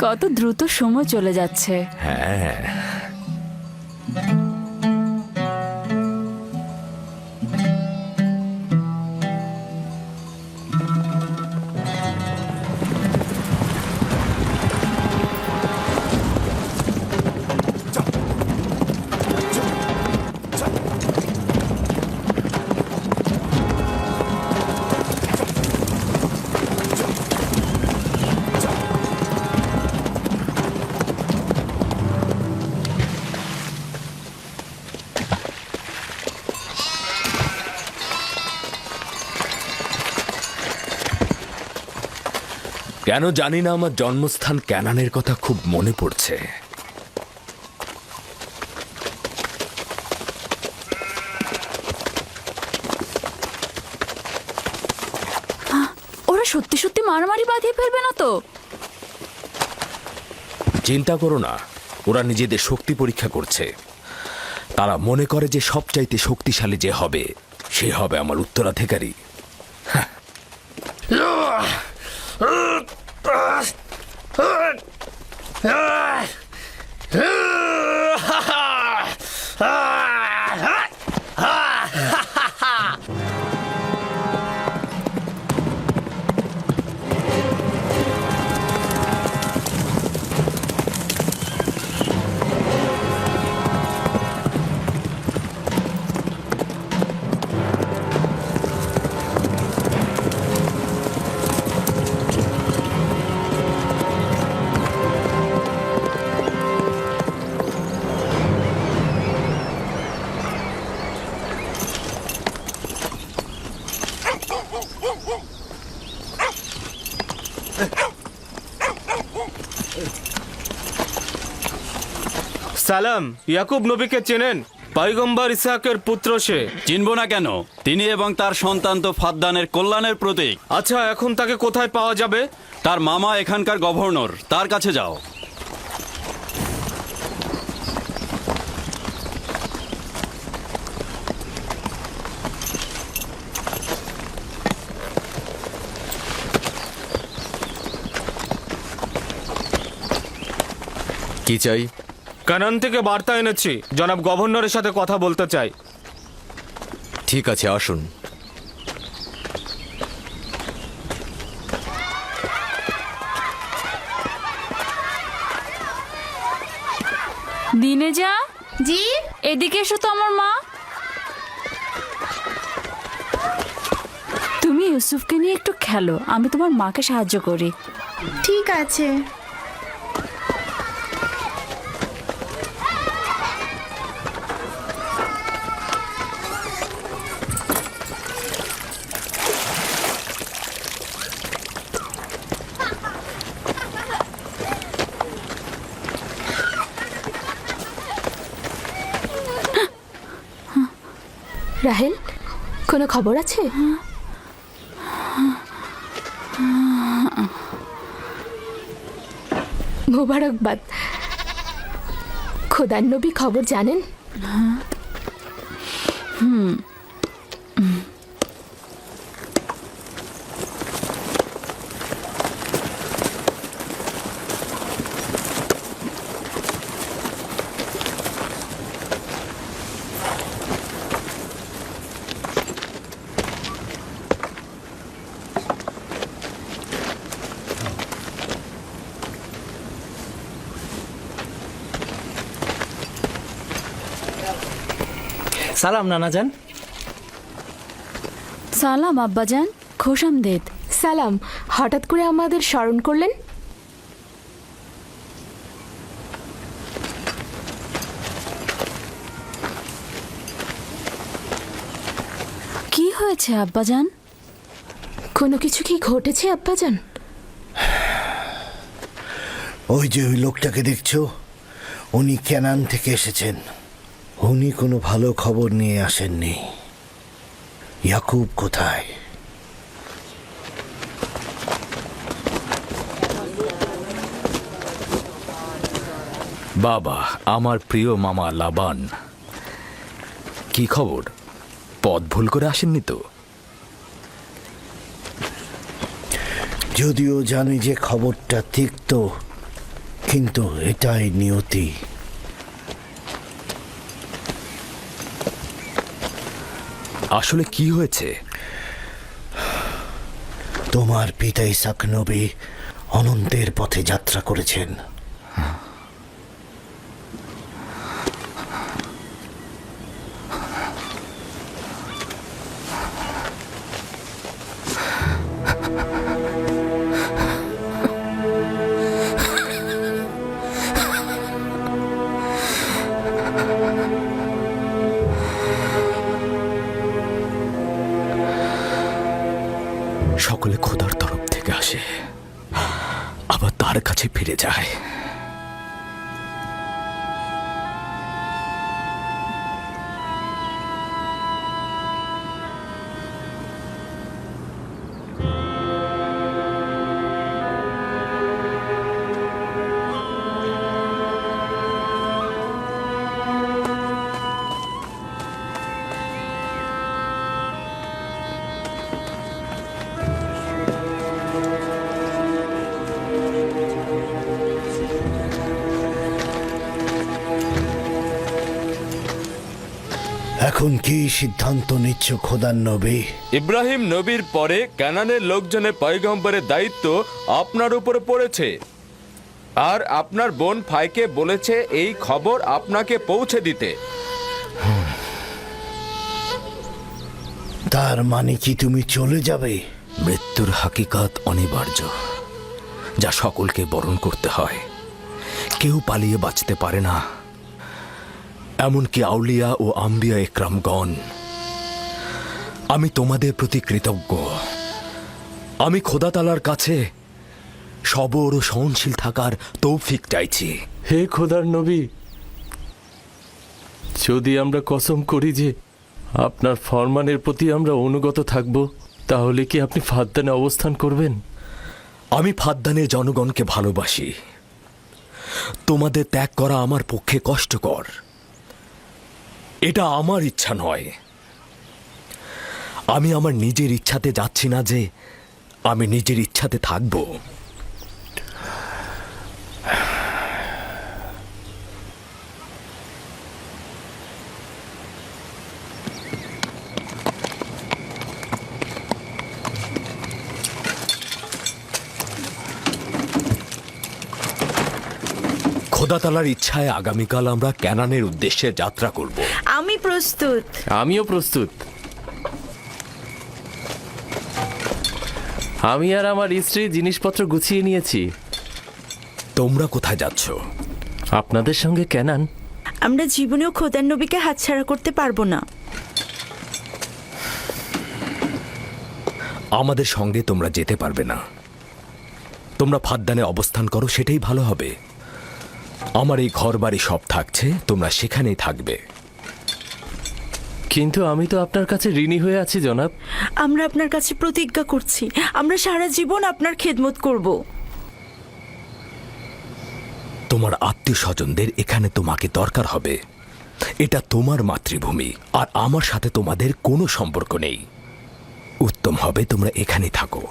কত দ্রুত সময় চলে যাচ্ছে। হ্যাঁ। কেন জানি না আমার জন্মস্থান ক্যানানের কথা খুব মনে পড়ছে। ওরা সত্যি সত্যি মারামারি বাঁধিয়ে ফেলবে না তো? চিন্তা করো না ওরা নিজেদের শক্তি পরীক্ষা করছে। তারা মনে করে যে সবচাইতে শক্তিশালী যে হবে সে হবে আমার উত্তরাধিকারী। সালাম। ইয়াকুব নবীকে চেনেন। পাইগম্বর ইসাকের পুত্র সে। চিনব না কেন? তিনি এবং তার সন্তান তো ফাদ্দানের কল্যাণের প্রতীক। আচ্ছা এখন তাকে কোথায় পাওয়া যাবে? তার মামা এখানকার গভর্নর। তার কাছে যাও। কি চাই? কানান থেকে বার্তা এনেছি। জনাব গভর্নরের সাথে কথা বলতে চাই। ঠিক আছে আসুন। দিনে যা জি? এদিকে এসো তো আমার মা। তুমি ইউসুফকে নিয়ে একটু খেলো আমি তোমার মাকে সাহায্য করি। ঠিক আছে। রাহেল কোনো খবর আছে? মোবারকবাদ। খোদার নবী খবর জানেন? সালাম নানা যান সালাম আব্বাজান খোশ আমদেদ সালাম হঠাৎ করে আমাদের স্মরণ করলেন? কি হয়েছে আব্বাজান কোনো কিছু কি ঘটেছে আব্বাজান ওই যে ওই লোকটাকে দেখছ? উনি ক্যানান থেকে এসেছেন। উনি কোনো ভালো খবর নিয়ে আসেননি। ইয়াকুব কোথায়? বাবা আমার প্রিয় মামা লাবান। কি খবর? পথ ভুল করে আসেননি তো? যদিও জানি যে খবরটা তিক্ত কিন্তু এটাই নিয়তি। আসলে কি হয়েছে? তোমার পিতা ইসাক নবী অনন্তের পথে যাত্রা করেছেন। এখন কি সিদ্ধান্ত নিচ্ছ খোদার নবী? ইব্রাহিম নবীর পরে ক্যানানের লোকজনের পয়গম্বরের দায়িত্ব আপনার উপরে পড়েছে। আর আপনার বোন ফাইকে বলেছে এই খবর আপনাকে পৌঁছে দিতে। তার মানে কি তুমি চলে যাবে? মৃত্যুর হাকিকাত অনিবার্য যা সকলকে বরণ করতে হয়। কেউ পালিয়ে বাঁচতে পারে না। এমনকি আউলিয়া ও আম্বিয়া একরামগণ আমি তোমাদের প্রতি কৃতজ্ঞ। আমি খোদাতালার কাছে সবর ও সহনশীল থাকার তৌফিক চাইছি। হে খোদার নবী যদি আমরা কসম করি যে আপনার ফরমানের প্রতি আমরা অনুগত থাকব তাহলে কি আপনি ফাদ্দানে অবস্থান করবেন? আমি ফাদ্দানের জনগণকে ভালোবাসি। তোমাদের ত্যাগ করা আমার পক্ষে কষ্টকর। এটা আমার ইচ্ছা নয়। আমি আমার নিজের ইচ্ছাতে যাচ্ছি না যে আমি নিজের ইচ্ছাতে থাকব। খোদাতালার ইচ্ছায় আগামীকাল আমরা ক্যানানের উদ্দেশ্যে যাত্রা করব। প্রস্তুত। আমিও প্রস্তুত। আমি আর আমার স্ত্রী জিনিসপত্র গুছিয়ে নিয়েছি। তোমরা কোথায় যাচ্ছ? আপনাদের সঙ্গে কেনান। আমরা জীবনেও খোদার নবীকে হাতছাড়া করতে পারব না। আমাদের সঙ্গে তোমরা যেতে পারবে না। তোমরা ফাদ্দানে অবস্থান করো সেটাই ভালো হবে। আমার এই ঘর বাড়ি সব থাকছে তোমরা সেখানেই থাকবে। কিন্তু আমি তো আপনার কাছে ঋণী হয়ে আছি জনাব। আমরা আপনার কাছে প্রতিজ্ঞা করছি। আমরা সারা জীবন আপনার খেদমত করব। তোমার আত্মীয় স্বজনদের এখানে তোমাকে দরকার হবে। এটা তোমার মাতৃভূমি আর আমার সাথে তোমাদের কোনো সম্পর্ক নেই। উত্তম হবে তোমরা এখানেই থাকো।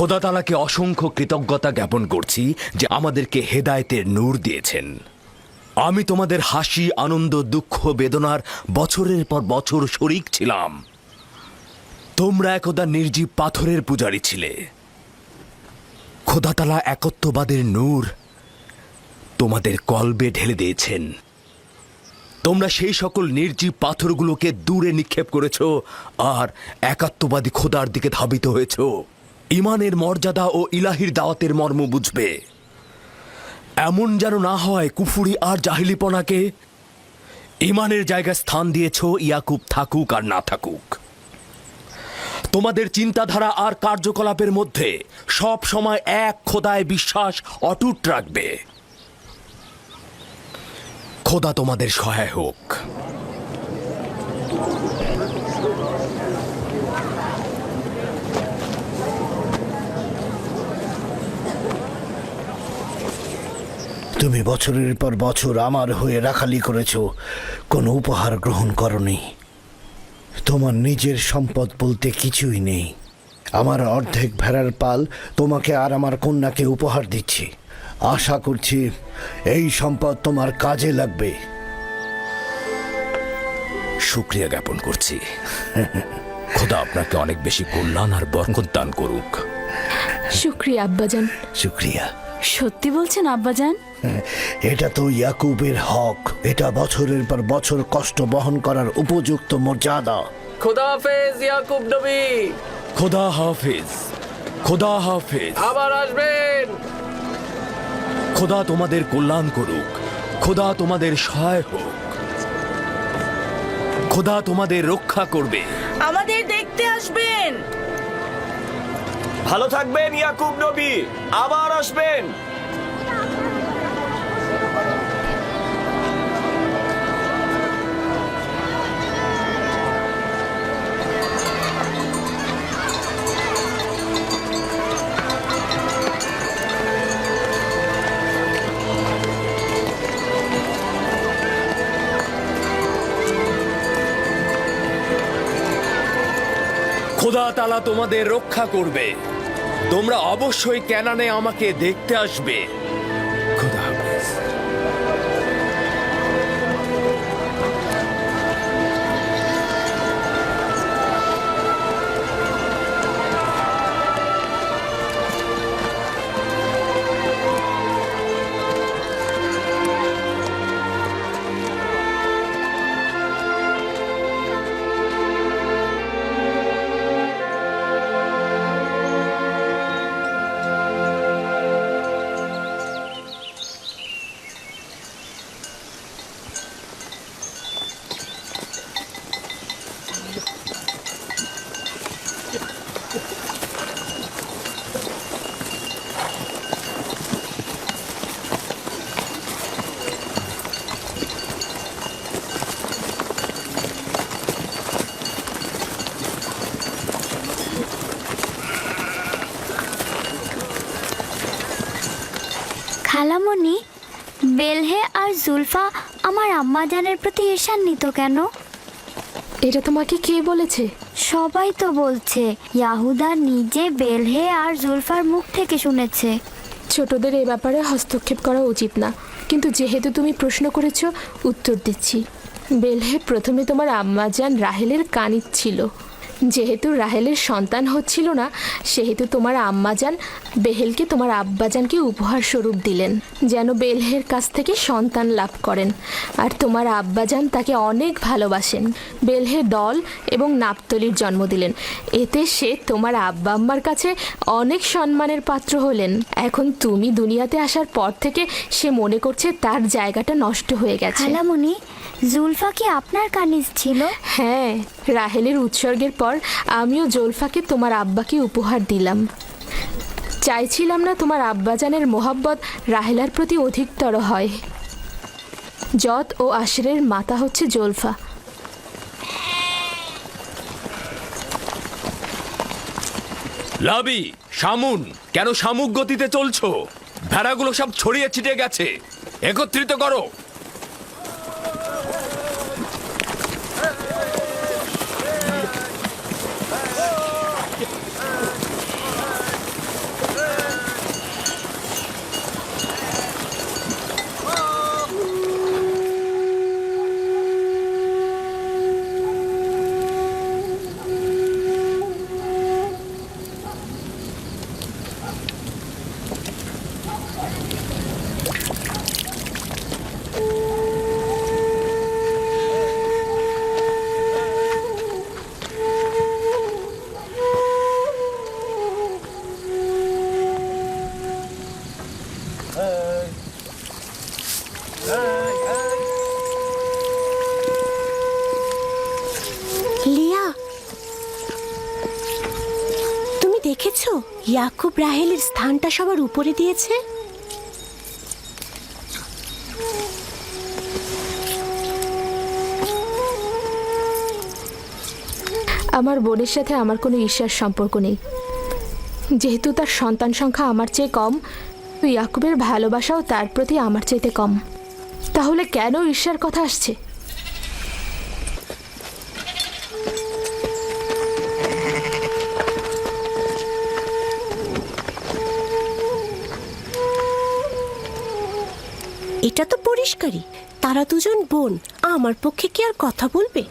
খোদা তালাকে অসংখ্য কৃতজ্ঞতা জ্ঞাপন করছি যে আমাদেরকে হেদায়েতের নূর দিয়েছেন। আমি তোমাদের হাসি, আনন্দ, দুঃখ, বেদনার বছরের পর বছর শরিক ছিলাম। তোমরা একদা নির্জীব পাথরের পূজারী ছিলে। খোদাতালা একত্ববাদের নূর তোমাদের কলবে ঢেলে দিয়েছেন। তোমরা সেই সকল নির্জীব পাথরগুলোকে দূরে নিক্ষেপ করেছ আর একাত্মবাদী খোদার দিকে ধাবিত হয়েছ। ইমানের মর্যাদা ও ইলাহির দাওয়াতের মর্ম বুঝবে। এমন যেন না হয় কুফুরি আর জাহিলিপনাকে ইমানের জায়গায় স্থান দিয়েছ ইয়াকুব থাকুক আর না থাকুক। তোমাদের চিন্তাধারা আর কার্যকলাপের মধ্যে সব সময় এক খোদায় বিশ্বাস অটুট রাখবে। খোদা তোমাদের সহায় হোক। তুমি বছরের পর বছর আমার হয়ে রাখালি করেছ। কোনো উপহার গ্রহণ করনি। তোমার নিজের সম্পদ বলতে কিছুই নেই। আমার অর্ধেক ভেড়ার পাল তোমাকে আর আমার কন্যাকে উপহার দিচ্ছি। আশা করছি এই সম্পদ তোমার কাজে লাগবে। শুক্রিয়া জ্ঞাপন করছি। খোদা আপনাকে অনেক বেশি কল্যাণ আর বরকত দান করুক। শুক্রিয়া আব্বাজান। শুক্রিয়া। সত্যি বলছেন আব্বাজান? এটা তো ইয়াকুবের হক। এটা বছরের পর বছর কষ্ট বহন করার উপযুক্ত মর্যাদা। খোদা হাফেজ ইয়াকুব নবী। খোদা হাফেজ খোদা হাফেজ। আবার আসবেন। খোদা তোমাদের কল্যাণ করুক খোদা তোমাদের সহায় হোক। খোদা তোমাদের রক্ষা করবে। আমাদের দেখতে আসবেন। ভালো থাকবেন ইয়াকুব নবী। আবার আসবেন। খোদা তালা তোমাদের রক্ষা করবে। তোমরা অবশ্যই ক্যানানে আমাকে দেখতে আসবে। খালামণি বেলহে আর জুলফা আমার আম্মাজানের প্রতি ঈর্ষান্বিত কেন? এটা তোমাকে কে বলেছে? সবাই তো বলছে ইয়াহুদা নিজে বেলহে আর জুলফার মুখ থেকে শুনেছে। ছোটদের এ ব্যাপারে হস্তক্ষেপ করা উচিত না কিন্তু যেহেতু তুমি প্রশ্ন করেছ উত্তর দিচ্ছি। বেলহে প্রথমে তোমার আম্মাজান রাহেলের কানিত ছিল। যেহেতু রাহেলের সন্তান হচ্ছিল না সেহেতু তোমার আম্মাজান বেহেলকে তোমার আব্বাজানকে উপহার স্বরূপ দিলেন যেন বেলহের কাছ থেকে সন্তান লাভ করেন। আর তোমার আব্বাজান তাকে অনেক ভালোবাসেন। বেলহে দল এবং নাপতলির জন্ম দিলেন। এতে সে তোমার আব্বা আম্মার কাছে অনেক সম্মানের পাত্র হলেন। এখন তুমি দুনিয়াতে আসার পর থেকে সে মনে করছে তার জায়গাটা নষ্ট হয়ে গেছে। খালামণি জুলফা কি আপনার কানিজ ছিল? হ্যাঁ রাহেলের উৎসর্গের পর আমিও জোলফাকে তোমার আব্বাকে উপহার দিলাম। চাইছিলাম না তোমার আব্বাজানের মোহাব্বত রাহেলার প্রতি অধিকতর হয়। যত ও আশরের মাতা হচ্ছে জোলফা। লাবি, শামুন, কেন শামুক গতিতে চলছো? ভেড়াগুলো সব ছড়িয়ে ছিটে গেছে। একত্রিত করো। ইয়াকুব রাহেলের স্থানটা সবার উপরে দিয়েছে? আমার বোনের সাথে আমার কোনো ঈর্ষার সম্পর্ক নেই। যেহেতু তার সন্তান সংখ্যা আমার চেয়ে কম, ইয়াকুবের ভালোবাসাও তার প্রতি আমার চাইতে কম। তাহলে কেন ঈর্ষার কথা আসছে? তারা দুজন বোন আমার পক্ষে কি আর কথা বলবে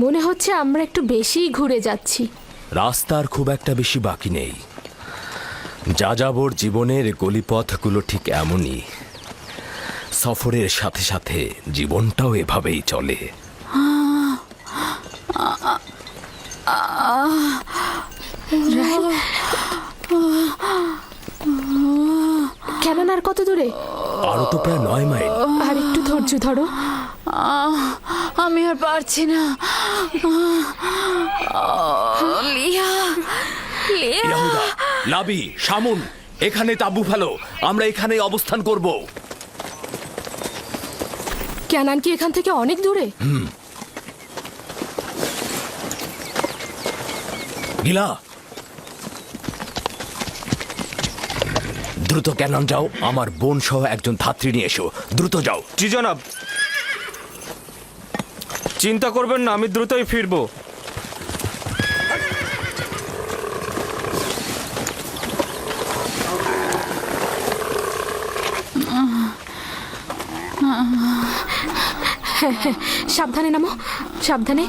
মনে হচ্ছে আমরা একটু বেশিই ঘুরে যাচ্ছি। রাস্তার খুব একটা বেশি বাকি নেই। যাযাবর জীবনের গলিপথগুলো ঠিক এমনই। সফরের সাথে সাথে জীবনটাও এভাবেই চলে। কেন আর কত দূরে? আরও তো প্রায় নয় মাইল। আর একটু ধৈর্য ধরো। আমি আর পারছি না। লিয়া লিয়া। ইয়াহুদা লাবি শামুন এখানে তাবু ফেলো। আমরা এখানে অবস্থান করব। ক্যানান কি এখান থেকে অনেক দূরে? গিলা। দ্রুত ক্যানন যাও আমার বোন সহ একজন ধাত্রী নিয়ে এসো। দ্রুত যাও। জি জনাব। চিন্তা করবেন না আমি দ্রুতই ফিরবো। সাবধানে নামো সাবধানে।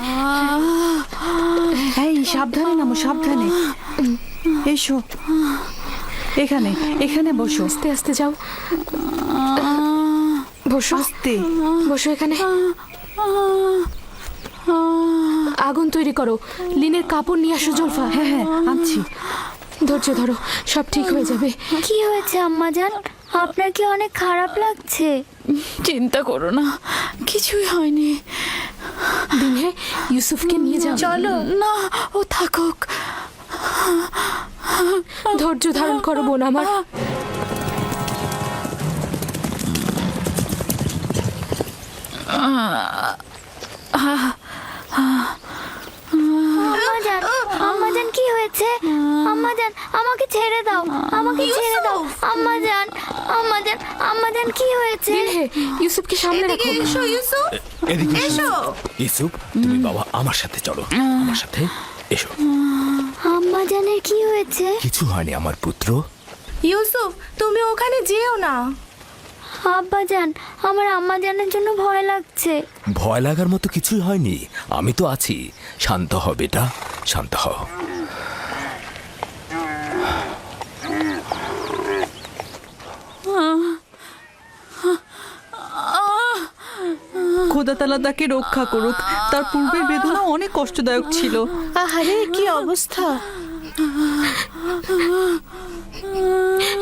এই সাবধানে নামো সাবধানে। এসো। এখানে এখানে বসো। আস্তে আস্তে যাও। বসো। আস্তে। বসো এখানে। আগুন তৈরি করো। লিনের কাপড় নিয়ে আসো জলফা। হ্যাঁ হ্যাঁ আনছি। ধৈর্য ধরো সব ঠিক হয়ে যাবে। কি হয়েছে আম্মাজান? আপনার কি অনেক খারাপ লাগছে? চিন্তা করো না। কিছুই হয়নি। দিনে ইউসুফকে নিয়ে যাও। চলো না ও থাকুক। ধৈর্য ধারণ করো বোন আমার। আম্মাজান কি হয়েছে? আম্মাজান আমাকে ছেড়ে দাও আমাকে ছেড়ে দাও। আম্মাজান আম্মাজান আম্মাজান কি হয়েছে? ইউসুফকে সামনে রাখো। এদিকে এসো। ইসুপ তুমি বাবা আমার সাথে চলো। আমার সাথে এসো। আম্মাজানের কি হয়েছে? কিছু হয়নি আমার পুত্র। ইউসুফ তুমি ওখানে যেও না। আব্বাজান আমার আম্মাজানের জন্য ভয় লাগছে। ভয় লাগার মতো কিছুই হয়নি। আমি তো আছি। শান্ত হ বেটা। শান্ত হ খোদা তালা তাকে রক্ষা করুক। তার পূর্বের বেদনা অনেক কষ্টদায়ক ছিল। আহারে কি অবস্থা?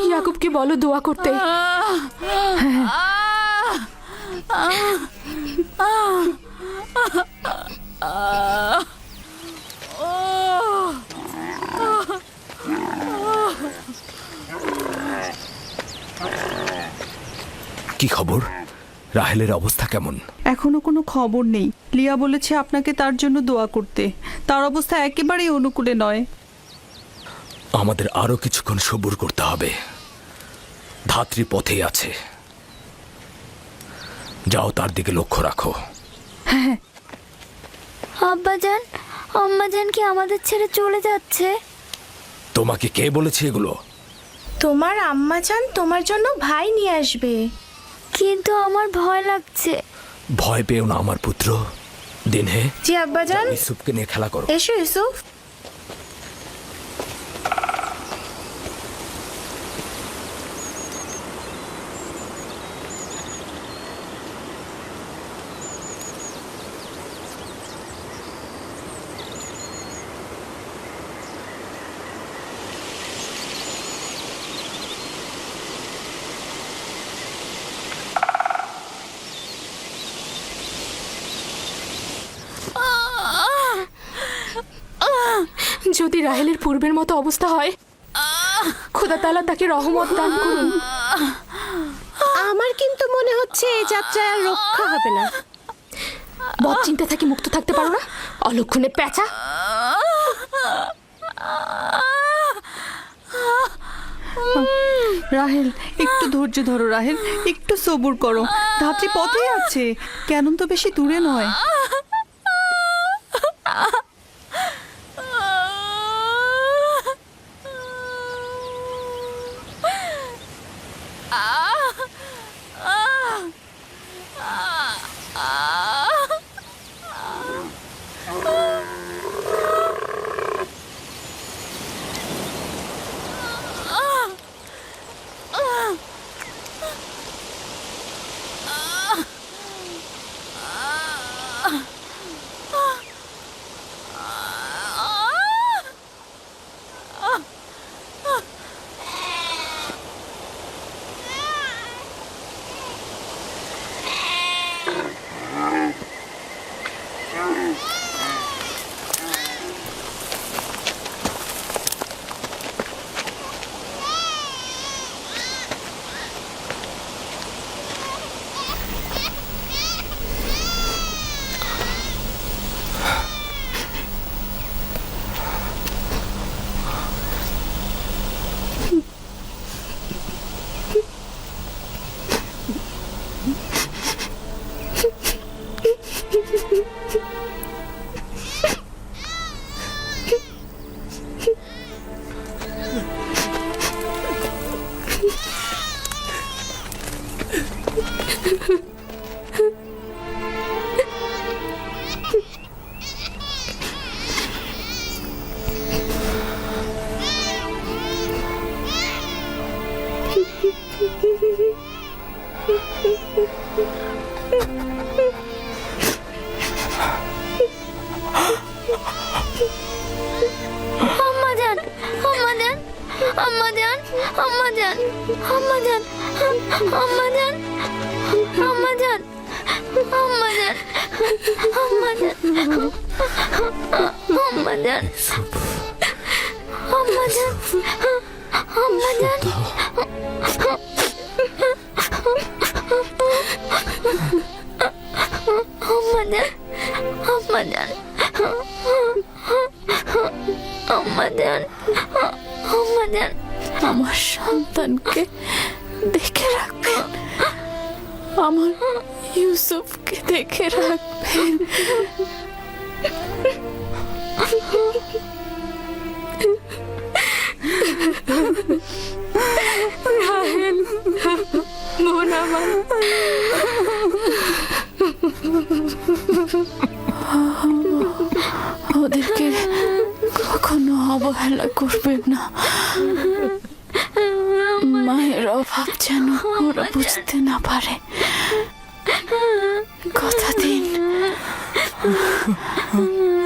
ইয়াকুবকে বলো দোয়া করতে। কি খবর? রাহেলের অবস্থা কেমন? এখনও কোনো খবর নেই। লিয়া বলেছে আপনাকে তার জন্য দোয়া করতে। তার অবস্থা একেবারেই অনুকূলে নয়। আমাদের আরও কিছুক্ষণ সবুর করতে হবে। ধাত্রী পথেই আছে। যাও তার দিকে লক্ষ্য রাখো। আব্বাজান আম্মাজান কি আমাদের ছেড়ে চলে যাচ্ছে? তোমাকে কে বলেছে এগুলো? তোমার আম্মা চান তোমার জন্য ভাই নিয়ে আসবে। কিন্তু আমার ভয় লাগছে। ভয় পেও না আমার পুত্র। দিন হে জি আব্বাজান। ইসুফকে নিয়ে খেলা করো। এসো ইউসুফ যদি রাহেলের পূর্বের মতো অবস্থা হয়। খোদা তালা তাকে রহমত দান করুন। আমার কিন্তু মনে হচ্ছে এই যাত্রায় আর রক্ষা হবে না। বদ চিন্তা থেকে মুক্ত থাকতে পারো না। অলক্ষণে পেঁচা রাহেল একটু ধৈর্য ধরো রাহেল একটু সবুর করো। ধাত্রী পথেই আছে কেন তো বেশি দূরে নয়। Mhm. আম্মাজান আম্মাজান আম্মাজান আম্মাজান আম্মাজান আম্মাজান আম্মাজান আম্মাজান আমার সন্তানকে দেখে রাখবেন আমার ইউসুফকে দেখে রাখবেন রাহেল বোন আমার ওদেরকে কখনো অবহেলা করবেন না। মায়ের অভাব যেন ওরা বুঝতে না পারে। কথা দিন। Oh,